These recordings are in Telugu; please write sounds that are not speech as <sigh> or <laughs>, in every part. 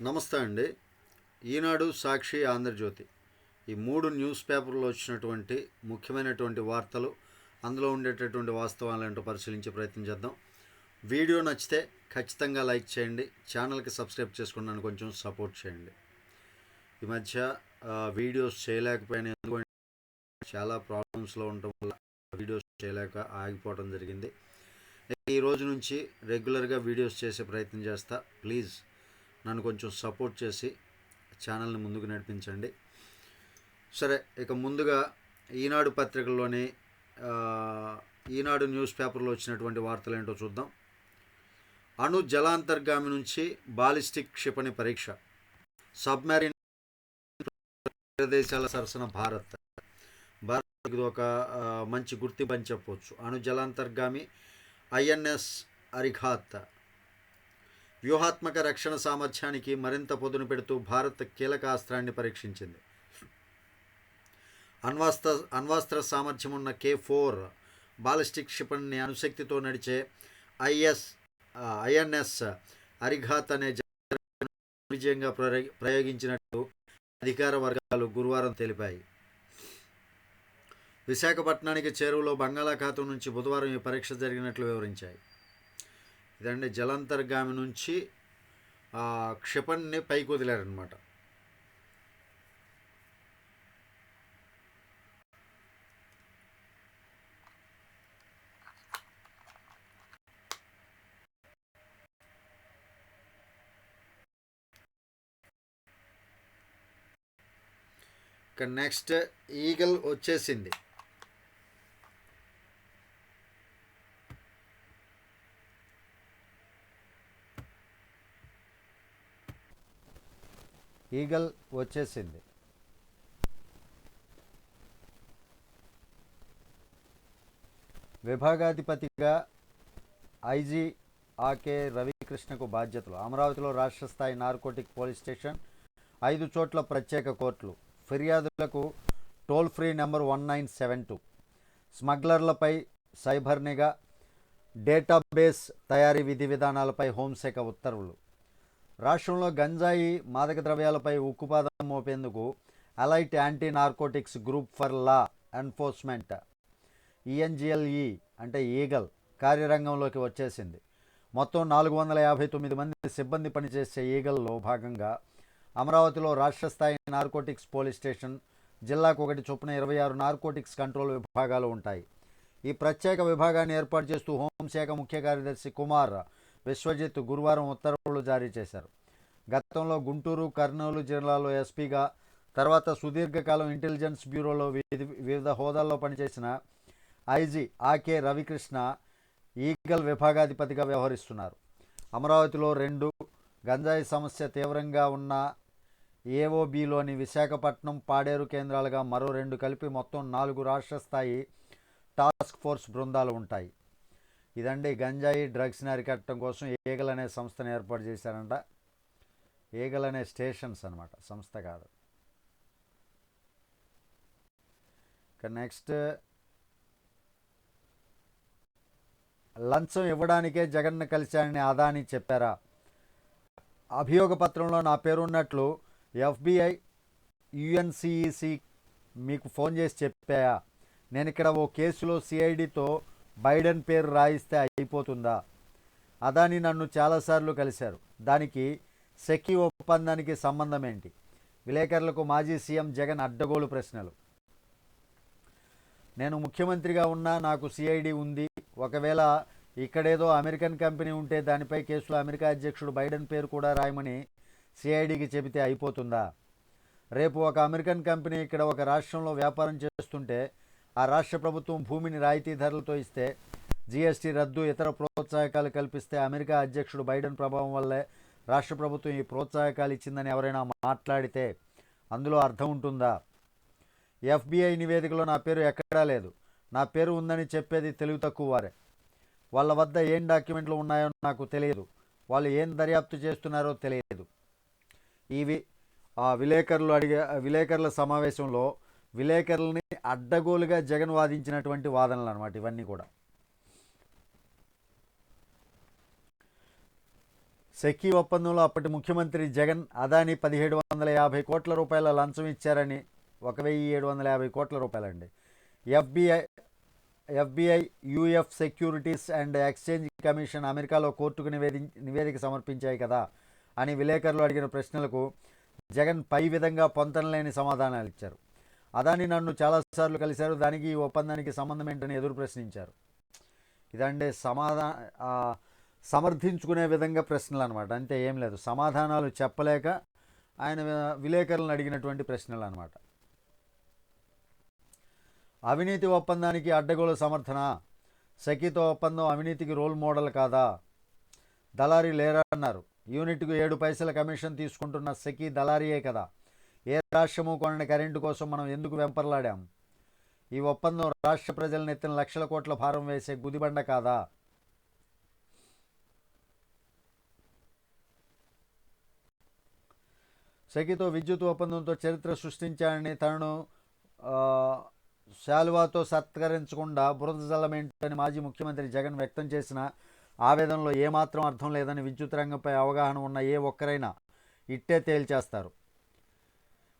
నమస్తే అండి. ఈనాడు సాక్షి ఆంధ్రజ్యోతి. ఈ మూడు న్యూస్ పేపర్లో వచ్చినటువంటి ముఖ్యమైనటువంటి వార్తలు అందులో ఉండేటటువంటి వాస్తవాలు ఏంటో పరిశీలించే ప్రయత్నం చేద్దాం. వీడియో నచ్చితే ఖచ్చితంగా లైక్ చేయండి ఛానల్కి సబ్స్క్రైబ్ చేసుకున్నాను కొంచెం సపోర్ట్ చేయండి. ఈ మధ్య వీడియోస్ చేయలేకపోయినా ఎందుకంటే చాలా ప్రాబ్లమ్స్లో ఉండటం వల్ల వీడియోస్ చేయలేక ఆగిపోవడం జరిగింది. ఈ రోజు నుంచి రెగ్యులర్గా వీడియోస్ చేసే ప్రయత్నం చేస్తా. ప్లీజ్ నన్ను కొంచెం సపోర్ట్ చేసి ఛానల్ని ముందుకు నడిపించండి. సరే ఇక ముందుగా ఈనాడు పత్రికల్లోని ఈనాడు న్యూస్ పేపర్లో వచ్చినటువంటి వార్తలు ఏంటో చూద్దాం. అణు జలాంతర్గామి నుంచి బాలిస్టిక్ క్షిపణి పరీక్ష. సబ్మెరీన్ ప్రదేశాల సరసన భారత్. భారత్ ఇది ఒక మంచి గుర్తింపు అని చెప్పవచ్చు అణు జలాంతర్గామి ఐఎన్ఎస్ అరిఘాత్. వ్యూహాత్మక రక్షణ సామర్థ్యానికి మరింత పొదును పెడుతూ భారత్ కీలక అస్త్రాన్ని పరీక్షించింది. అణ్వాస్త్ర అణ్వాస్త్ర సామర్థ్యం ఉన్న కే ఫోర్ బాలిస్టిక్ క్షిపణిని అణుశక్తితో నడిచే ఐఎస్ ఐఎన్ఎస్ అరిఘాత్ అనే విజయంగా ప్రయోగించినట్లు ప్రయోగించినట్టు అధికార వర్గాలు గురువారం తెలిపాయి. విశాఖపట్నానికి చేరువలో బంగాళాఖాతం నుంచి బుధవారం ఈ పరీక్ష జరిగినట్లు వివరించాయి. ఇదండి జలంతర్గామి నుంచి ఆ క్షిపణిని పైకి వదిలారనమాట ఇక నెక్స్ట్ ఈగల్ వచ్చేసింది. ఈగల్ వచ్చేసింది. విభాగాధిపతిగా ఐజీ ఆకే రవికృష్ణకు బాధ్యతలు. అమరావతిలో రాష్ట్ర స్థాయి నార్కోటిక్ పోలీస్ స్టేషన్ ఐదు చోట్ల ప్రత్యేక కోర్టులు. ఫిర్యాదులకు toll free number one nine seven two. స్మగ్లర్లపై cyber నిఘా డేటాబేస్ తయారీ విధి విధానాలపై హోంశాఖ ఉత్తర్వులు. రాష్ట్రంలో గంజాయి మాదక ద్రవ్యాలపై ఉక్కుపాదం మోపేందుకు elite anti narcotics group for law enforcement ENGLE అంటే ఈగల్ కార్యరంగంలోకి వచ్చేసింది. మొత్తం నాలుగు వందల యాభై తొమ్మిది మంది సిబ్బంది పనిచేసే ఈగల్లో భాగంగా అమరావతిలో రాష్ట్ర స్థాయి నార్కోటిక్స్ పోలీస్ స్టేషన్ జిల్లాకు ఒకటి చొప్పున ఇరవై ఆరు నార్కోటిక్స్ కంట్రోల్ విభాగాలు ఉంటాయి. ఈ ప్రత్యేక విభాగాన్ని ఏర్పాటు చేస్తూ హోంశాఖ ముఖ్య కార్యదర్శి కుమార్ విశ్వజిత్ గురువారం ఉత్తర్వులు జారీ చేశారు. గతంలో గుంటూరు కర్నూలు జిల్లాలో ఎస్పీగా తర్వాత సుదీర్ఘకాలం ఇంటెలిజెన్స్ బ్యూరోలో వివిధ వివిధ హోదాల్లో పనిచేసిన IG R K Ravikrishna eagle విభాగాధిపతిగా వ్యవహరిస్తున్నారు. అమరావతిలో రెండు గంజాయి సమస్య తీవ్రంగా ఉన్న ఏఓబిలోని విశాఖపట్నం పాడేరు కేంద్రాలుగా మరో రెండు కలిపి మొత్తం నాలుగు రాష్ట్ర స్థాయి టాస్క్ ఫోర్స్ బృందాలు ఉంటాయి. ఇదండి గంజాయి డ్రగ్స్ని అరికట్టడం కోసం ఈగల్ అనే సంస్థను ఏర్పాటు చేశారంట. ఈగల్ అనే స్టేషన్స్ అనమాట సంస్థ కాదు. ఇక నెక్స్ట్ లంచం ఇవ్వడానికే జగన్ను కలిశానని అదాని చెప్పారా? అభియోగ పత్రంలో నా పేరున్నట్లు ఎఫ్బిఐ యుఎన్సిఈసి మీకు ఫోన్ చేసి చెప్పాయా? నేను ఇక్కడ ఓ కేసులో సిఐడితో బైడెన్ పేరు రాయిస్తే అయిపోతుందా? అదాని నన్ను చాలాసార్లు కలిశారు. దానికి సెకీ ఒప్పందానికి సంబంధం ఏంటి విలేకరులకు మాజీ సీఎం జగన్ అడ్డగోలు ప్రశ్నలు. నేను ముఖ్యమంత్రిగా ఉన్నా నాకు సిఐడి ఉంది. ఒకవేళ ఇక్కడేదో అమెరికన్ కంపెనీ ఉంటే దానిపై కేసులో అమెరికా అధ్యక్షుడు బైడెన్ పేరు కూడా రాయమని సిఐడికి చెబితే అయిపోతుందా? రేపు ఒక అమెరికన్ కంపెనీ ఇక్కడ ఒక రాష్ట్రంలో వ్యాపారం చేస్తుంటే ఆ రాష్ట్ర ప్రభుత్వం భూమిని రాయితీ ధరలతో ఇస్తే జీఎస్టీ రద్దు ఇతర ప్రోత్సాహకాలు కల్పిస్తే అమెరికా అధ్యక్షుడు బైడెన్ ప్రభావం వల్లే రాష్ట్ర ప్రభుత్వం ఈ ప్రోత్సాహకాలు ఇచ్చిందని ఎవరైనా మాట్లాడితే అందులో అర్థం ఉంటుందా? ఎఫ్బిఐ నివేదికలో నా పేరు ఎక్కడా లేదు. నా పేరు ఉందని చెప్పేది తెలివి తక్కువ వారే. వాళ్ళ వద్ద ఏం డాక్యుమెంట్లు ఉన్నాయో నాకు తెలియదు. వాళ్ళు ఏం దర్యాప్తు చేస్తున్నారో తెలియదు. ఇవి ఆ విలేకరులు అడిగే విలేకరుల సమావేశంలో విలేకరులని అడ్డగోలుగా జగన్ వాదించినటువంటి వాదనలు అనమాట ఇవన్నీ కూడా. సెకీ ఒప్పందంలో అప్పటి ముఖ్యమంత్రి జగన్ అదాని పదిహేడు వందల యాభై కోట్ల రూపాయల లంచం ఇచ్చారని ఒక వెయ్యి ఏడు వందల యాభై కోట్ల రూపాయలండి. FBI FBI US securities and exchange commission అమెరికాలో కోర్టుకు నివేది నివేదిక సమర్పించాయి కదా అని విలేకరులు అడిగిన ప్రశ్నలకు జగన్ పై విధంగా పొంతనలేని సమాధానాలు ఇచ్చారు. అదాని నన్ను చాలాసార్లు కలిశారు. దానికి ఈ ఒప్పందానికి సంబంధం ఏంటని ఎదురు ప్రశ్నించారు. ఇదంటే సమాధాన సమర్థించుకునే విధంగా ప్రశ్నలు అనమాట అంతే ఏం లేదు. సమాధానాలు చెప్పలేక ఆయన విలేకరులను అడిగినటువంటి ప్రశ్నలు అనమాట అవినీతి ఒప్పందానికి అడ్డగోలు సమర్థన? సఖీతో ఒప్పందం అవినీతికి రోల్ మోడల్ కాదా? దళారీ లేరా అన్నారు యూనిట్కు ఏడు పైసల కమిషన్ తీసుకుంటున్న సఖీ దళారీయే కదా? ఏ రాష్ట్రము కొనని కరెంటు కోసం మనం ఎందుకు వెంపర్లాడాం? ఈ ఒప్పందం రాష్ట్ర ప్రజలను ఎత్తిన లక్షల కోట్ల భారం వేసే గుదిబండ కాదా? సఖితో విద్యుత్ ఒప్పందంతో చరిత్ర సృష్టించాడని తనను శాలువాతో సత్కరించకుండా బురద జల్లమేంటని మాజీ ముఖ్యమంత్రి జగన్ వ్యక్తం చేసిన ఆవేదనలో ఏమాత్రం అర్థం లేదని విద్యుత్ రంగంపై అవగాహన ఉన్న ఏ ఒక్కరైనా ఇట్టే తేల్చేస్తారు.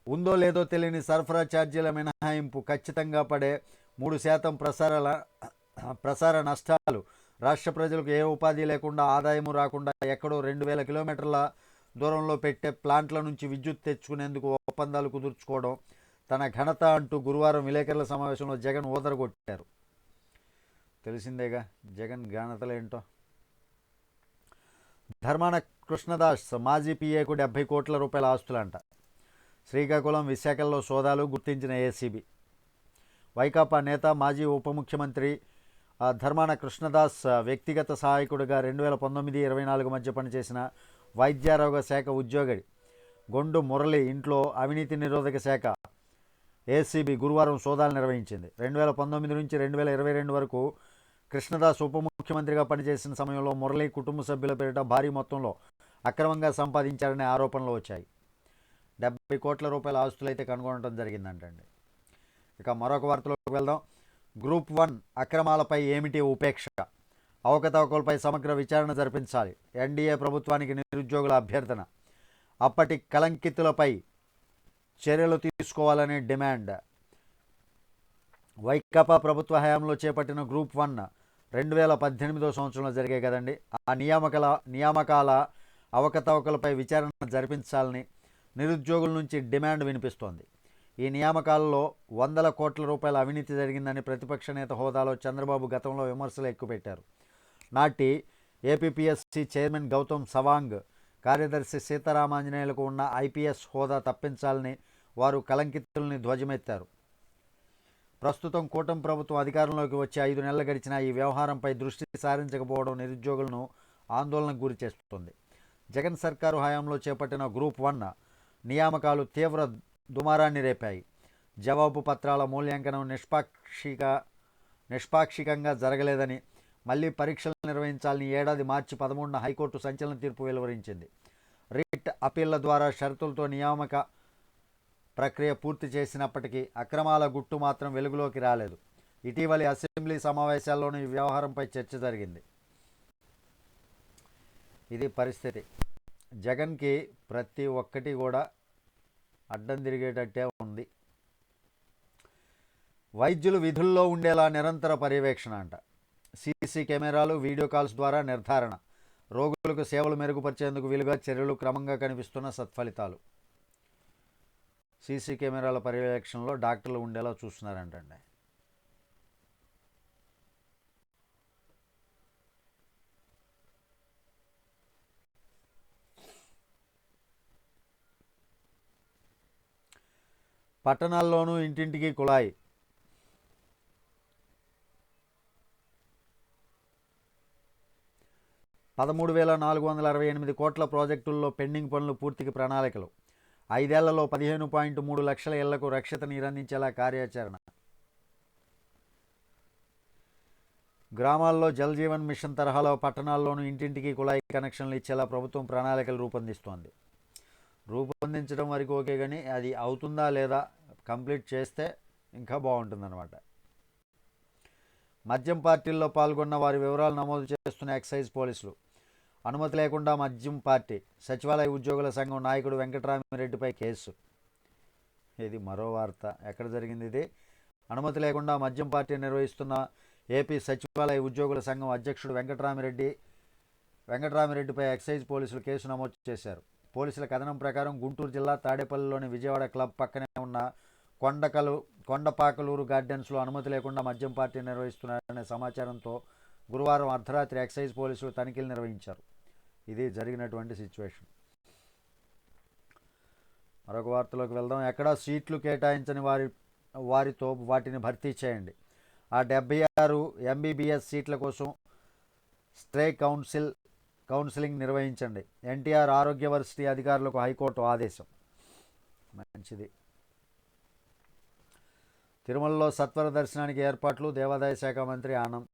ఉందో లేదో తెలియని సరఫరా ఛార్జీల మినహాయింపు ఖచ్చితంగా పడే మూడు శాతం ప్రసారాల ప్రసార నష్టాలు. రాష్ట్ర ప్రజలకు ఏ ఉపాధి లేకుండా ఆదాయము రాకుండా ఎక్కడో రెండు వేల కిలోమీటర్ల దూరంలో పెట్టే ప్లాంట్ల నుంచి విద్యుత్ తెచ్చుకునేందుకు ఒప్పందాలు కుదుర్చుకోవడం తన ఘనత అంటూ గురువారం విలేకరుల సమావేశంలో జగన్ ఓదరగొట్టారు తెలిసిందేగా? జగన్ ఘనతలేంటో? ధర్మాన కృష్ణదాస్ మాజీ పిఏకు డెబ్బై కోట్ల రూపాయల ఆస్తులంట. శ్రీకాకుళం విశాఖలో సోదాలు గుర్తించిన ఏసీబీ. వైకాపా నేత మాజీ ఉప ముఖ్యమంత్రి ధర్మాన కృష్ణదాస్ వ్యక్తిగత సహాయకుడిగా రెండు వేల పంతొమ్మిది ఇరవై నాలుగు మధ్య పనిచేసిన వైద్యారోగ్య శాఖ ఉద్యోగి గొండు మురళి ఇంట్లో అవినీతి నిరోధక శాఖ ఏసీబీ గురువారం సోదాలు నిర్వహించింది. రెండు వేల పంతొమ్మిది నుంచి రెండు వేల ఇరవై రెండు వరకు కృష్ణదాస్ ఉప ముఖ్యమంత్రిగా పనిచేసిన సమయంలో మురళి కుటుంబ సభ్యుల పేరిట భారీ మొత్తంలో అక్రమంగా సంపాదించారనే ఆరోపణలు వచ్చాయి. డెబ్బై కోట్ల రూపాయల ఆస్తులు అయితే కనుగొనడం జరిగిందంటండి. ఇక మరొక వార్తలోకి వెళ్దాం. గ్రూప్ వన్ అక్రమాలపై ఏమిటి ఉపేక్ష? అవకతవకలపై సమగ్ర విచారణ జరిపించాలి. ఎన్డీఏ ప్రభుత్వానికి నిరుద్యోగుల అభ్యర్థన. అప్పటి కలంకితులపై చర్యలు తీసుకోవాలనే డిమాండ్. వైకాపా ప్రభుత్వ హయాంలో చేపట్టిన గ్రూప్ వన్ రెండు వేల పద్దెనిమిదో సంవత్సరంలో జరిగాయి కదండి. ఆ నియామకాల నియామకాల అవకతవకలపై విచారణ జరిపించాలని నిరుద్యోగుల నుంచి డిమాండ్ వినిపిస్తోంది. ఈ నియామకాలలో వందల కోట్ల రూపాయల అవినీతి జరిగిందని ప్రతిపక్ష నేత హోదాలో చంద్రబాబు గతంలో విమర్శలు ఎక్కుపెట్టారు. నాటి ఏపీపీఎస్సీ చైర్మన్ గౌతమ్ సవాంగ్ కార్యదర్శి సీతారామాంజనేయులకు ఉన్న ఐపీఎస్ హోదా తప్పించాలని వారు కలంకితుల్ని ధ్వజమెత్తారు. ప్రస్తుతం కూటమి ప్రభుత్వం అధికారంలోకి వచ్చి ఐదు నెలలు గడిచిన ఈ వ్యవహారంపై దృష్టి సారించకపోవడం నిరుద్యోగులను ఆందోళనకు గురి చేస్తుంది జగన్ సర్కారు హయాంలో చేపట్టిన గ్రూప్ వన్ నియామకాలు తీవ్ర దుమారాన్ని రేపాయి. జవాబు పత్రాల మూల్యాంకనం నిష్పాక్షిక నిష్పాక్షికంగా జరగలేదని మళ్ళీ పరీక్షలు నిర్వహించాలని ఏడాది మార్చి పదమూడున హైకోర్టు సంచలన తీర్పు వెలువరించింది. రిట్ అప్పీళ్ళ ద్వారా షరతులతో నియామక ప్రక్రియ పూర్తి చేసినప్పటికీ అక్రమాల గుట్టు మాత్రం వెలుగులోకి రాలేదు. ఇటీవలి అసెంబ్లీ సమావేశాల్లోనూ ఈ వ్యవహారంపై చర్చ జరిగింది. ఇది పరిస్థితి. జగన్కి ప్రతి ఒక్కటి కూడా అడ్డం తిరిగేటట్టే ఉంది. వైద్యులు విధుల్లో ఉండేలా నిరంతర పర్యవేక్షణ అంట. సీసీ కెమెరాలు వీడియో కాల్స్ ద్వారా నిర్ధారణ. రోగులకు సేవలు మెరుగుపరిచేందుకు వీలుగా చర్యలు క్రమంగా కనిపిస్తున్న సత్ఫలితాలు. సీసీ కెమెరాల పర్యవేక్షణలో డాక్టర్లు ఉండేలా చూస్తున్నారంటండి. పట్టణాల్లోనూ ఇంటింటికి కుళాయి. పదమూడు వేల నాలుగు వందల అరవై ఎనిమిది కోట్ల ప్రాజెక్టుల్లో పెండింగ్ పనులు పూర్తికి ప్రణాళికలు. ఐదేళ్ళలో పదిహేను పాయింట్ మూడు లక్షల ఇళ్ళకు రక్షిత నీరందించేలా కార్యాచరణ. గ్రామాల్లో జల్ జీవన్ మిషన్ తరహాలో పట్టణాల్లోనూ ఇంటింటికి కుళాయి కనెక్షన్లు ఇచ్చేలా ప్రభుత్వం ప్రణాళికలు రూపొందిస్తోంది. రూపొందించడం వరకు ఓకే కానీ అది అవుతుందా లేదా కంప్లీట్ చేస్తే ఇంకా బాగుంటుందన్నమాట. మద్యం పార్టీల్లో పాల్గొన్న వారి వివరాలు నమోదు చేస్తున్న ఎక్సైజ్ పోలీసులు. అనుమతి లేకుండా మద్యం పార్టీ సచివాలయ ఉద్యోగుల సంఘం నాయకుడు వెంకటరామిరెడ్డిపై కేసు. ఇది మరో వార్త. ఎక్కడ జరిగింది ఇది? అనుమతి లేకుండా మద్యం పార్టీ నిర్వహిస్తున్న ఏపీ సచివాలయ ఉద్యోగుల సంఘం అధ్యక్షుడు వెంకటరామిరెడ్డి వెంకటరామిరెడ్డిపై ఎక్సైజ్ పోలీసులు కేసు నమోదు చేశారు. పోలీసుల కథనం ప్రకారం గుంటూరు జిల్లా తాడేపల్లిలోని విజయవాడ క్లబ్ పక్కనే ఉన్న కొండకలు కొండపాకలూరు గార్డెన్స్లో అనుమతి లేకుండా మద్యం పార్టీ నిర్వహిస్తున్నారనే సమాచారంతో గురువారం అర్ధరాత్రి ఎక్సైజ్ పోలీసులు తనిఖీలు నిర్వహించారు. ఇది జరిగినటువంటి సిచ్యువేషన్. మరొక వార్తలోకి వెళ్దాం. ఎక్కడ సీట్లు కేటాయించని వారి వారితో వాటిని భర్తీ చేయండి. ఆ డెబ్బై ఆరు ఎంబీబీఎస్ సీట్ల కోసం స్ట్రే కౌన్సిల్ కౌన్సిలింగ్ నిర్వహించండి. ఎన్టీఆర్ ఆరోగ్య వర్సిటీ అధికారులకు హైకోర్టు ఆదేశం. మంచిది. తిరుమలలో సత్వర దర్శనానికి ఏర్పాట్లు దేవాదాయ శాఖ మంత్రి ఆనంద్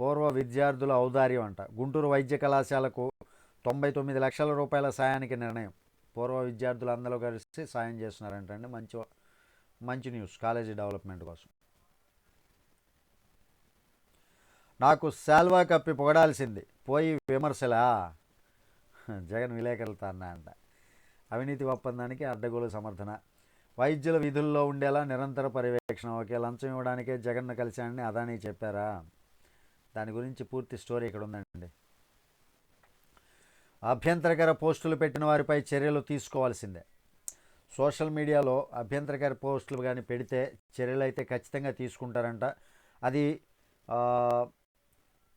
పూర్వ విద్యార్థుల ఔదార్యం అంట. గుంటూరు వైద్య కళాశాలకు తొంభై తొమ్మిది లక్షల రూపాయల సాయానికి నిర్ణయం. పూర్వ విద్యార్థులు అందరూ కలిసి సాయం చేస్తున్నారంటండి. మంచి మంచి న్యూస్. కాలేజీ డెవలప్మెంట్ కోసం. నాకు శాల్వా కప్పి పొగడాల్సింది. పోయి విమర్శలా? జగన్ విలేకరులతో అన్నా అంట. అవినీతి ఒప్పందానికి అడ్డగోలు సమర్థన. వైద్యుల విధుల్లో ఉండేలా నిరంతర పర్యవేక్షణ. ఒకే లంచం ఇవ్వడానికే జగన్ను కలిశానని అదానీ చెప్పారా? దాని గురించి పూర్తి స్టోరీ ఇక్కడ ఉందండి అభ్యంతరకర పోస్టులు పెట్టిన వారిపై చర్యలు తీసుకోవాల్సిందే. సోషల్ మీడియాలో అభ్యంతరకర పోస్టులు కానీ పెడితే చర్యలు అయితే ఖచ్చితంగా తీసుకుంటారంట. అది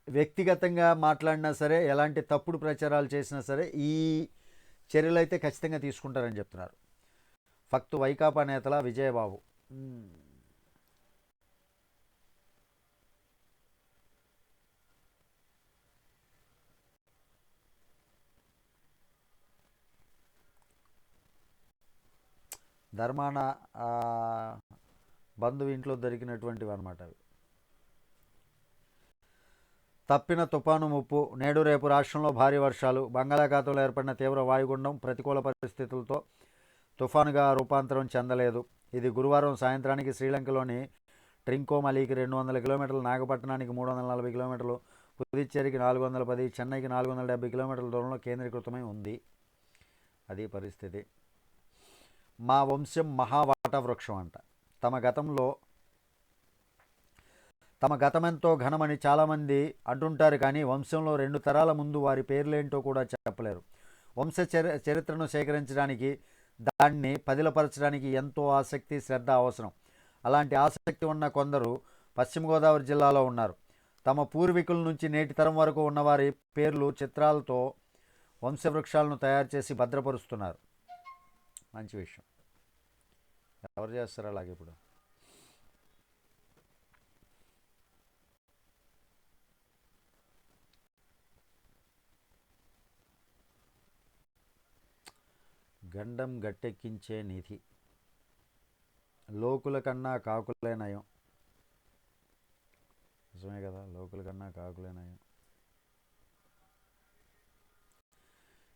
వ్యక్తిగతంగా మాట్లాడినా సరే ఎలాంటి తప్పుడు ప్రచారాలు చేసినా సరే ఈ చర్యలు అయితే ఖచ్చితంగా తీసుకుంటారని చెప్తున్నారు. ఫక్తు వైకాపా నేతల విజయబాబు. ధర్మాన బంధువు ఇంట్లో దొరికినటువంటివి అనమాట అవి. తప్పిన తుపాను ముప్పు నేడు రేపు రాష్ట్రంలో భారీ వర్షాలు బంగాళాఖాతంలో ఏర్పడిన తీవ్ర వాయుగుండం ప్రతికూల పరిస్థితులతో తుఫానుగా రూపాంతరం చెందలేదు. ఇది గురువారం సాయంత్రానికి శ్రీలంకలోని ట్రింకోమలీకి రెండు వందల కిలోమీటర్లు నాగపట్టణానికి మూడు వందల నలభై కిలోమీటర్లు పుదుచ్చేరికి నాలుగు వందల పది చెన్నైకి నాలుగు వందల డెబ్బై కిలోమీటర్ల దూరంలో కేంద్రీకృతమై ఉంది. అది పరిస్థితి. మా వంశం మహావాట వృక్షం అంట. తమ గతంలో తమ గతమెంతో ఘనమని చాలామంది అంటుంటారు కానీ వంశంలో రెండు తరాల ముందు వారి పేర్లేంటో కూడా చెప్పలేరు. వంశ చరి చరిత్రను సేకరించడానికి దాన్ని పదిలపరచడానికి ఎంతో ఆసక్తి శ్రద్ధ అవసరం. అలాంటి ఆసక్తి ఉన్న కొందరు పశ్చిమ గోదావరి జిల్లాలో ఉన్నారు. తమ పూర్వీకుల నుంచి నేటి తరం వరకు ఉన్నవారి పేర్లు చిత్రాలతో వంశవృక్షాలను తయారు చేసి భద్రపరుస్తున్నారు. మంచి విషయం. ఎవరు చేస్తారు అలాగే ఇప్పుడు? గండం గట్టెక్కించే నిధి. లోకుల కన్నా కాకులే నయం. నిజమే కదా లోకుల కన్నా కాకులే నయం.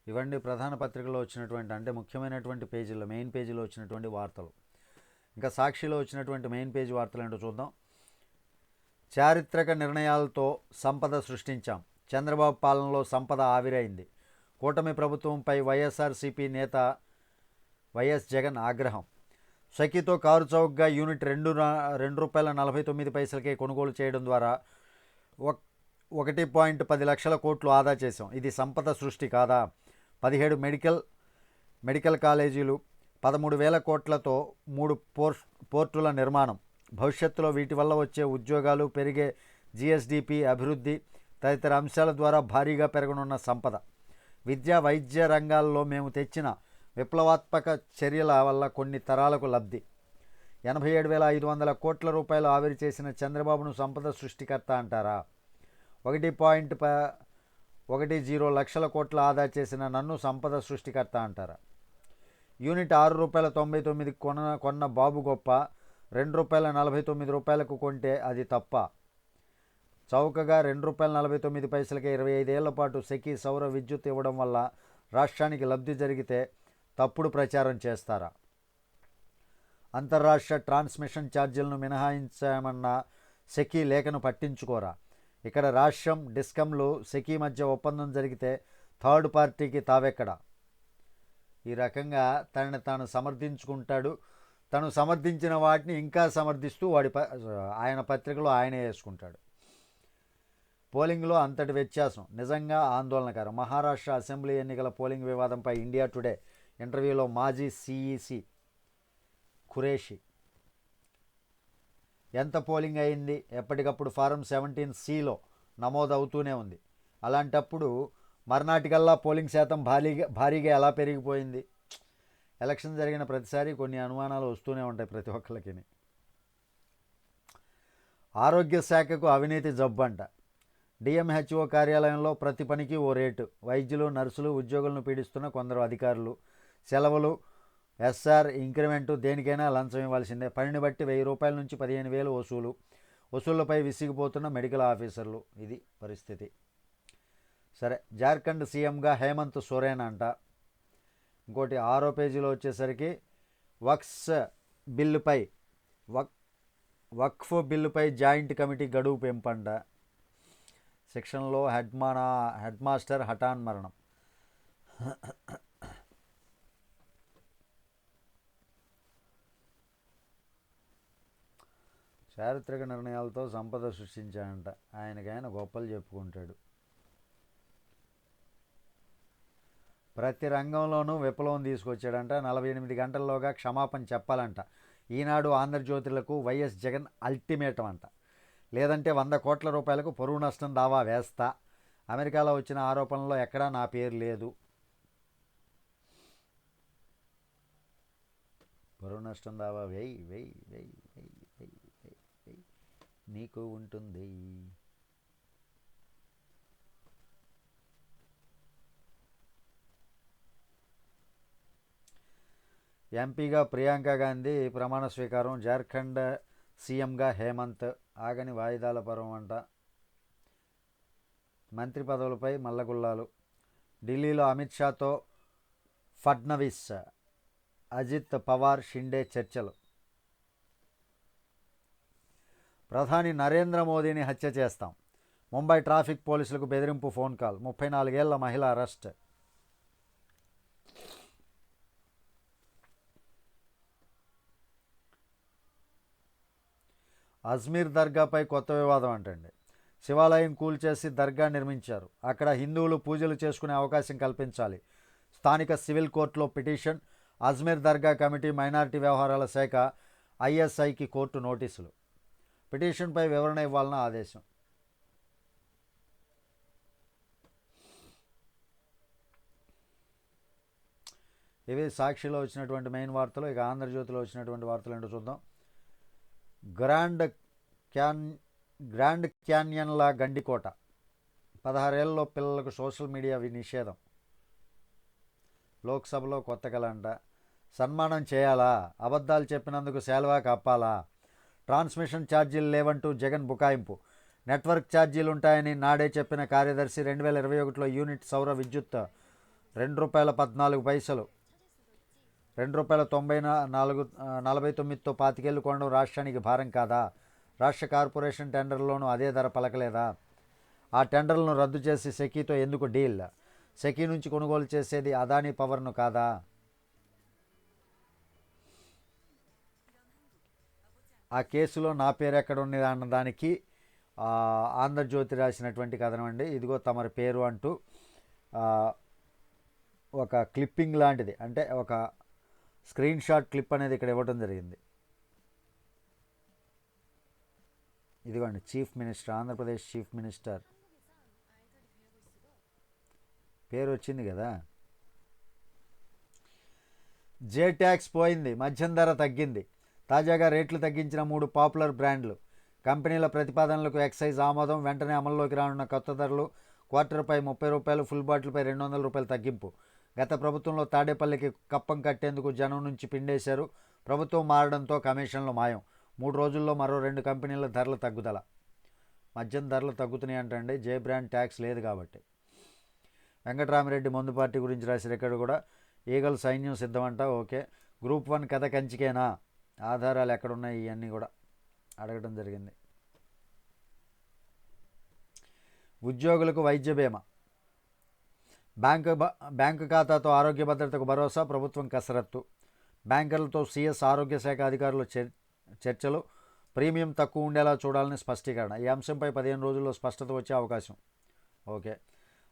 ఇవన్నీ ప్రధాన పత్రికలో వచ్చినటువంటి అంటే ముఖ్యమైనటువంటి పేజీలో మెయిన్ పేజీలో వచ్చినటువంటి వార్తలు. ఇంకా సాక్షిలో వచ్చినటువంటి మెయిన్ పేజీ వార్తలు ఏంటో చూద్దాం. చారిత్రక నిర్ణయాలతో సంపద సృష్టించాం. చంద్రబాబు పాలనలో సంపద ఆవిరైంది. కూటమి ప్రభుత్వంపై వైఎస్ఆర్సీపీ నేత వైఎస్ జగన్ ఆగ్రహం. సఖితో కారు చౌక్గా యూనిట్ రెండు రెండు రూపాయల నలభై తొమ్మిది పైసలకే కొనుగోలు చేయడం ద్వారా ఒక ఒకటి పాయింట్ పది లక్షల కోట్లు ఆదా చేశాం. ఇది సంపద సృష్టి కాదా? పదిహేడు మెడికల్ మెడికల్ కాలేజీలు పదమూడు వేల కోట్లతో మూడు పోర్ పోర్టుల నిర్మాణం. భవిష్యత్తులో వీటి వల్ల వచ్చే ఉద్యోగాలు పెరిగే జిఎస్డిపి అభివృద్ధి తదితర అంశాల ద్వారా భారీగా పెరగనున్న సంపద. విద్యా వైద్య రంగాల్లో మేము తెచ్చిన విప్లవాత్మక చర్యల వల్ల కొన్ని తరాలకు లబ్ధి. ఎనభై ఏడు వేల ఐదు వందల కోట్ల రూపాయలు ఆవిరి చేసిన చంద్రబాబును సంపద సృష్టికర్త అంటారా? ఒకటి పాయింట్ ప ఒకటి జీరో లక్షల కోట్ల ఆదా చేసిన నన్ను సంపద సృష్టికర్త అంటారా? యూనిట్ ఆరు రూపాయల తొంభై తొమ్మిది కొన కొన్న బాబు గొప్ప రెండు రూపాయల నలభై తొమ్మిది రూపాయలకు కొంటే అది తప్ప. చౌకగా రెండు రూపాయల నలభై తొమ్మిది పైసలకే ఇరవై ఐదేళ్ళ పాటు సెకి సౌర విద్యుత్ ఇవ్వడం వల్ల రాష్ట్రానికి లబ్ధి జరిగితే తప్పుడు ప్రచారం చేస్తారా? అంతర్రాష్ట్ర ట్రాన్స్మిషన్ ఛార్జీలను మినహాయించామన్న సెకీ లేఖను పట్టించుకోరా? ఇక్కడ రాష్ట్రం డిస్కంలు సెకీ మధ్య ఒప్పందం జరిగితే థర్డ్ పార్టీకి తావెక్కడ? ఈ రకంగా తనని తాను సమర్థించుకుంటాడు. తను సమర్థించిన వాటిని ఇంకా సమర్థిస్తూ వాడి ప ఆయన పత్రికలో ఆయనే వేసుకుంటాడు. పోలింగ్లో అంతటి వ్యత్యాసం. నిజంగా ఆందోళనకరం. మహారాష్ట్ర అసెంబ్లీ ఎన్నికల పోలింగ్ వివాదంపై ఇండియా టుడే ఇంటర్వ్యూలో మాజీ సిఈసి ఖురేషి ఎంత పోలింగ్ అయింది? ఎప్పటికప్పుడు ఫారం సెవెంటీన్ సిలో నమోదు అవుతూనే ఉంది. అలాంటప్పుడు మర్నాటికల్లా పోలింగ్ శాతం భారీగా భారీగా ఎలా పెరిగిపోయింది? ఎలక్షన్ జరిగిన ప్రతిసారి కొన్ని అనుమానాలు వస్తూనే ఉంటాయి ప్రతి ఒక్కరికి ఆరోగ్య శాఖకు అవినీతి జబ్బు అంట డిఎంహెచ్ఓ కార్యాలయంలో ప్రతి పనికి ఓ రేటు. వైద్యులు నర్సులు ఉద్యోగులను పీడిస్తున్న కొందరు అధికారులు సెలవులు ఎస్ఆర్ ఇంక్రిమెంటు దేనికైనా లంచం ఇవ్వాల్సిందే. పనిని బట్టి వెయ్యి రూపాయల నుంచి పదిహేను వేలు వసూలు. వసూళ్ళపై విసిగిపోతున్న మెడికల్ ఆఫీసర్లు. ఇది పరిస్థితి. సరే జార్ఖండ్ సీఎంగా హేమంత్ సోరేన్ అంట. ఇంకోటి ఆరో పేజీలో వచ్చేసరికి వక్స్ బిల్లుపై వక్ వక్ఫ్ బిల్లుపై జాయింట్ కమిటీ గడువు పెంపంట సెక్షన్లో హెడ్మానా హెడ్ మాస్టర్ హఠాన్ మరణం. చారిత్రక నిర్ణయాలతో సంపద సృష్టించాడంట. ఆయనకైన గొప్పలు చెప్పుకుంటాడు. ప్రతి రంగంలోనూ విప్లవం తీసుకొచ్చాడంట. నలభై ఎనిమిది గంటల్లోగా క్షమాపణ చెప్పాలంట. ఈనాడు ఆంధ్రజ్యోతులకు వైఎస్ జగన్ అల్టిమేటం అంట. లేదంటే వంద కోట్ల రూపాయలకు పరువు నష్టం దావా వేస్తా. అమెరికాలో వచ్చిన ఆరోపణలో ఎక్కడా నా పేరు లేదు. పరువు నష్టం దావా వెయ్యి వెయ్యి వెయ్యి వెయ్యి వెయ్యి వెయ్యి వెయ్యి నీకు ఉంటుంది. ఎంపీగా ప్రియాంక గాంధీ ప్రమాణ స్వీకారం జార్ఖండ్ సీఎంగా హేమంత్ ఆగని వాయిదాల పర్వం అంట. మంత్రి పదవులపై మల్లగుల్లాలు. ఢిల్లీలో అమిత్ షాతో ఫడ్నవీస్ అజిత్ పవార్ షిండే చర్చలు. ప్రధాని నరేంద్ర మోదీని హత్య చేస్తాం. ముంబై ట్రాఫిక్ పోలీసులకు బెదిరింపు ఫోన్ కాల్. ముప్పై నాలుగేళ్ళ మహిళ అరెస్ట్. అజ్మీర్ దర్గాపై కొత్త వివాదం అంటండి. శివాలయం కూల్చేసి దర్గా నిర్మించారు. అక్కడ హిందువులు పూజలు చేసుకునే అవకాశం కల్పించాలి. స్థానిక సివిల్ కోర్టులో petition. Ajmer Dargah committee minority వ్యవహారాల శాఖ ఐఎస్ఐకి కోర్టు నోటీసులు. పిటిషన్పై వివరణ ఇవ్వాలన్న ఆదేశం. ఇవి సాక్షిలో వచ్చినటువంటి మెయిన్ వార్తలు ఇక ఆంధ్రజ్యోతిలో వచ్చినటువంటి వార్తలు ఏంటో చూద్దాం. గ్రాండ్ క్యాన్ గ్రాండ్ క్యాన్యన్ల గండికోట. పదహారేళ్ళలో పిల్లలకు సోషల్ మీడియా నిషేధం. లోక్సభలో కొత్త కలంట. సన్మానం చేయాలా? అబద్ధాలు చెప్పినందుకు సేల్వా కప్పాలా? ట్రాన్స్మిషన్ ఛార్జీలు లేవంటూ జగన్ బుకాయింపు. నెట్వర్క్ ఛార్జీలు ఉంటాయని నాడే చెప్పిన కార్యదర్శి రెండు వేల ఇరవై ఒకటిలో యూనిట్ సౌర విద్యుత్ రెండు రూపాయల పద్నాలుగు పైసలు. రెండు రూపాయల తొంభై నాలుగు నలభై తొమ్మిదితో పాతికేళ్ళు కొనడం రాష్ట్రానికి భారం కాదా? రాష్ట్ర కార్పొరేషన్ టెండర్లోనూ అదే ధర పలకలేదా? ఆ టెండర్లను రద్దు చేసి సెకీతో ఎందుకు డీల్? సెకీ నుంచి కొనుగోలు చేసేది అదానీ పవర్ను కాదా? ఆ కేసులో నా పేరు ఎక్కడ ఉన్నది అన్న దానికి ఆంధ్రజ్యోతి రాసినటువంటి కథనం అండి. ఇదిగో తమరి పేరు అంటూ ఒక క్లిప్పింగ్ లాంటిది. అంటే ఒక స్క్రీన్ షాట్ క్లిప్ అనేది ఇక్కడ ఇవ్వడం జరిగింది. ఇదిగోండి chief minister Andhra Pradesh chief minister. పేరు వచ్చింది కదా? జే ట్యాక్స్ పోయింది మధ్యం ధర తగ్గింది. తాజాగా రేట్లు తగ్గించిన మూడు పాపులర్ బ్రాండ్లు. కంపెనీల ప్రతిపాదనలకు ఎక్సైజ్ ఆమోదం వెంటనే అమల్లోకి రానున్న కొత్త ధరలు క్వార్టర్పై ముప్పై రూపాయలు ఫుల్ బాటిల్పై రెండు వందల రూపాయలు తగ్గింపు. గత ప్రభుత్వంలో తాడేపల్లికి కప్పం కట్టేందుకు జనం నుంచి పిండేశారు. ప్రభుత్వం మారడంతో కమిషన్లు మాయం. మూడు రోజుల్లో మరో రెండు కంపెనీల ధరల తగ్గుదల. మద్యం ధరలు తగ్గుతున్నాయి అంటండి. జే బ్రాండ్ ట్యాక్స్ లేదు కాబట్టి. వెంకటరామిరెడ్డి మందు పార్టీ గురించి రాసిన ఇక్కడ కూడా ఈగల్ సైన్యం సిద్ధమంట. ఓకే. గ్రూప్ వన్ కథ కంచికేనా? ఆధారాలు ఎక్కడున్నాయి ఇవన్నీ కూడా అడగడం జరిగింది. ఉద్యోగులకు వైద్య బీమా. బ్యాంకు బ- బ్యాంకు ఖాతాతో ఆరోగ్య భద్రతకు భరోసా ప్రభుత్వం కసరత్తు. బ్యాంకర్లతో సీఎస్ ఆరోగ్య శాఖ అధికారులు చర్- చర్చలు. ప్రీమియం తక్కువ ఉండేలా చూడాలని స్పష్టీకరణ. ఈ అంశంపై పదిహేను రోజుల్లో స్పష్టత వచ్చే అవకాశం. ఓకే.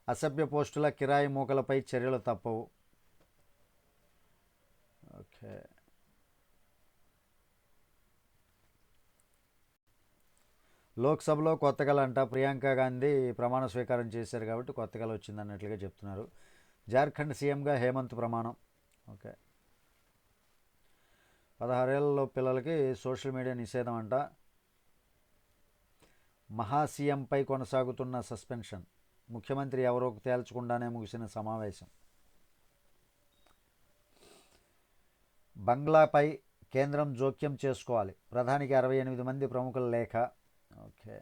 అసభ్య పోస్టుల కిరాయి మూకలపై చర్యలు తప్పవు. ఓకే. లోక్సభలో కొత్త అంట ప్రియాంక గాంధీ ప్రమాణ స్వీకారం చేశారు కాబట్టి కొత్తగా వచ్చింది అన్నట్లుగా చెప్తున్నారు. జార్ఖండ్ సీఎంగా హేమంత్ ప్రమాణం. ఓకే. పదహారేళ్ళలో పిల్లలకి సోషల్ మీడియా నిషేధం అంట. మహా సీఎంపై కొనసాగుతున్న సస్పెన్షన్. ముఖ్యమంత్రి ఎవరో తేల్చకుండానే ముగిసిన సమావేశం. బంగ్లాపై కేంద్రం జోక్యం చేసుకోవాలి. ప్రధానికి అరవై ఎనిమిది మంది ప్రముఖుల లేఖ. ఓకే.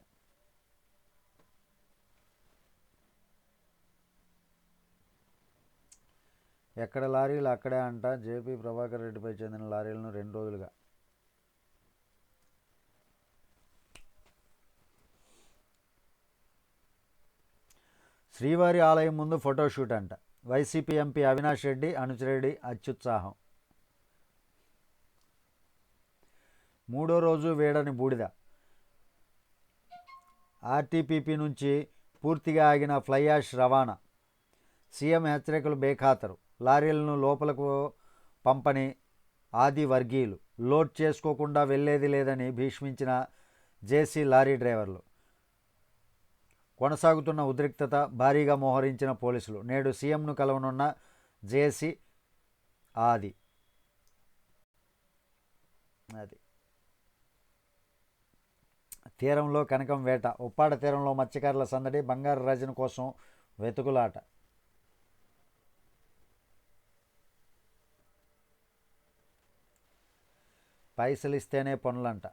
ఎక్కడ లారీలు అక్కడే అంట. జేపీ ప్రభాకర్ రెడ్డిపై చెందిన లారీలను రెండు రోజులుగా. శ్రీవారి ఆలయం ముందు ఫోటోషూట్ అంట. వైసీపీ ఎంపీ అవినాష్ రెడ్డి అనుచరెడ్డి అత్యుత్సాహం మూడో రోజు వేడని బూడిద. ఆర్టీపీపీ నుంచి పూర్తిగా ఆగిన ఫ్లై యాష్ రవాణా. సీఎం హెచ్చరికలు బేఖాతరు. లారీలను లోపలకు పంపని ఆది వర్గీయులు. లోడ్ చేసుకోకుండా వెళ్ళేది లేదని భీష్మించిన జేసీ లారీ డ్రైవర్లు. కొనసాగుతున్న ఉద్రిక్తత భారీగా మోహరించిన పోలీసులు. నేడు సీఎంను కలవనున్న జేసీ ఆది. అది. తీరంలో కనకం వేట ఉప్పాడ తీరంలో మత్స్యకారుల సందడి బంగారు రజన కోసం వెతుకులాట. పైసలు ఇస్తేనే పనులంట.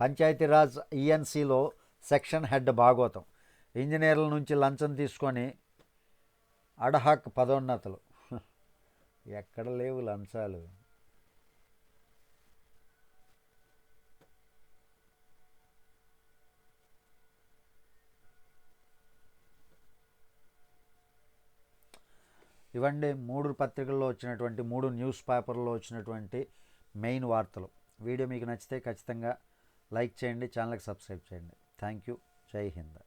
పంచాయతీరాజ్ ఈఎన్సీలో సెక్షన్ హెడ్ భాగోతం. ఇంజనీర్ల నుంచి లంచం తీసుకొని అడహాక్ పదోన్నతులు. <laughs> ఎక్కడ లేవు లంచాలు. ఇవండి మూడు పత్రికల్లో వచ్చినటువంటి మూడు న్యూస్ పేపర్లో వచ్చినటువంటి మెయిన్ వార్తలు. వీడియో మీకు నచ్చితే ఖచ్చితంగా లైక్ చేయండి ఛానల్కి సబ్స్క్రైబ్ చేయండి. Thank you. జై హింద్.